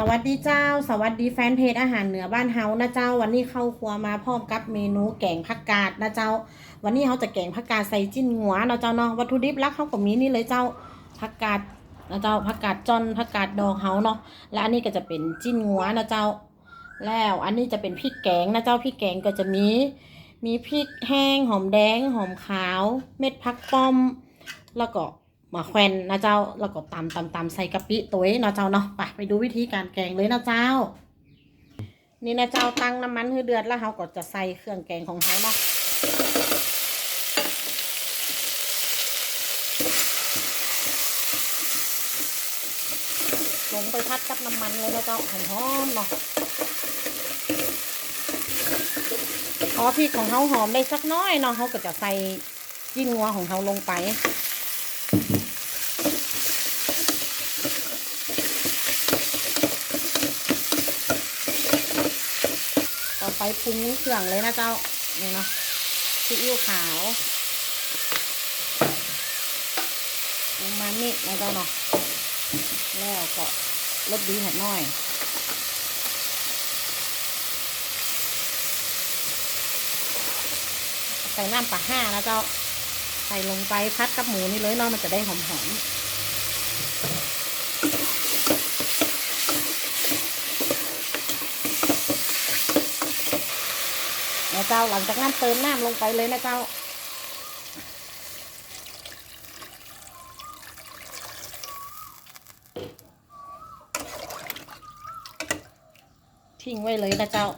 สวัสดีเจ้า สวัสดีแฟนเพจอาหารเหนือบ้านเฮานะเจ้า วันนี้เข้าครัวมาพร้อมกับเมนูแกงผักกาดนะเจ้า วันนี้เขาจะแกงผักกาดใส่จิ้นหัวนะเจ้าเนาะวัตถุดิบลักเขาก็มีนี่เลยเจ้าผักกาดนะเจ้าผักกาดจอนผักกาดดองเฮาเนาะและอันนี้ก็จะเป็นจิ้นหัวนะเจ้า แล้วอันนี้จะเป็นพริกแกงนะเจ้าพริกแกงก็จะมี มีพริกแห้งหอมแดงหอมขาว เม็ดผักป้อม แล้วก็ มาแควนนะเจ้าแล้วก็ตำตำตำใส่กะปิตัวเองนะเจ้าเนาะไปไปดูวิธีการแกงเลยนะเจ้า นี่นะเจ้าตั้งน้ำมันให้เดือดแล้วเราก็จะใส่เครื่องแกงของเราเนาะลงไปพัดกับน้ำมันเลยนะเจ้าหอมๆเนาะพอพริกของเขาหอมได้สักน้อยเนาะเขาก็จะใส่จิ้นงัวของเขาลงไป ต่อไปปรุงเครื่องเลยนะเจ้านี่เนาะซีอิ๊วขาวอูมามินะเจ้าเนาะแล้วก็รสดีหัดน้อยใส่น้ำปลาห้านะเจ้าใส่ลงไปพัดกับหมูนี่เลยเนาะมันจะได้หอมๆ นะเจ้าหลังจากนั้นเติมน้ำลงไปเลยนะเจ้า ทิ้งไว้เลยนะเจ้า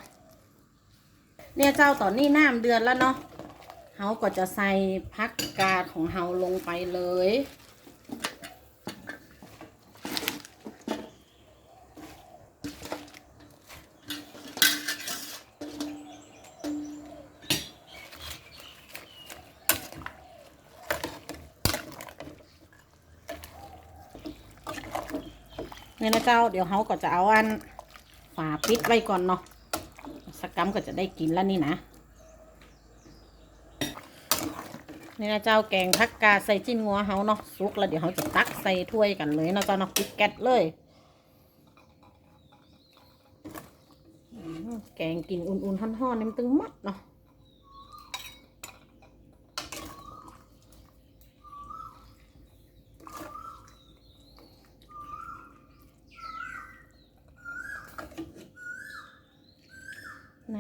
เนี่ยเจ้าตอนนี้น้ำเดือนแล้วเนาะเฮาก็จะใส่พักกาดของเฮาลงไปเลย เนี่ยนะเจ้าเดี๋ยวเขาก็จะเอาอันฝาปิดไว้ก่อนเนาะสักกัมก็จะได้กินแล้วนี่นะนี่นะเจ้าแกงผักกาใส่จิ้นงัวเฮาเนาะสุกแล้วเดี๋ยวเขาจะตักใส่ถ้วยกันเลยนะเจ้าเนาะปิดแก๊สเลย แกงกินอุ่นๆห่อนๆนี่มันตึงมัดเนาะ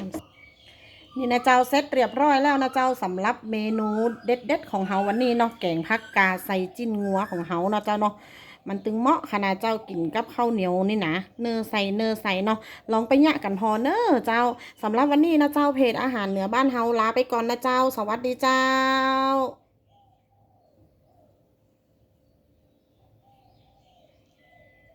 น้ำนี่นะเจ้าเซตเรียบร้อยแล้วนะเจ้าสำหรับเมนูเด็ดๆของเฮาวันนี้เนาะแกงผักกาใส่จิ้นงัวของเฮาเนาะเจ้าเนาะมันตึงเหมาะขนาดเจ้ากินกับข้าวเหนียวนี่นะเนอใส่เนอใส่เนาะลองไปยะกันพอเนอเจ้าสำหรับวันนี้นะเจ้าเพจอาหารเหนือบ้านเฮาลาไปก่อนนะเจ้า สวัสดีเจ้า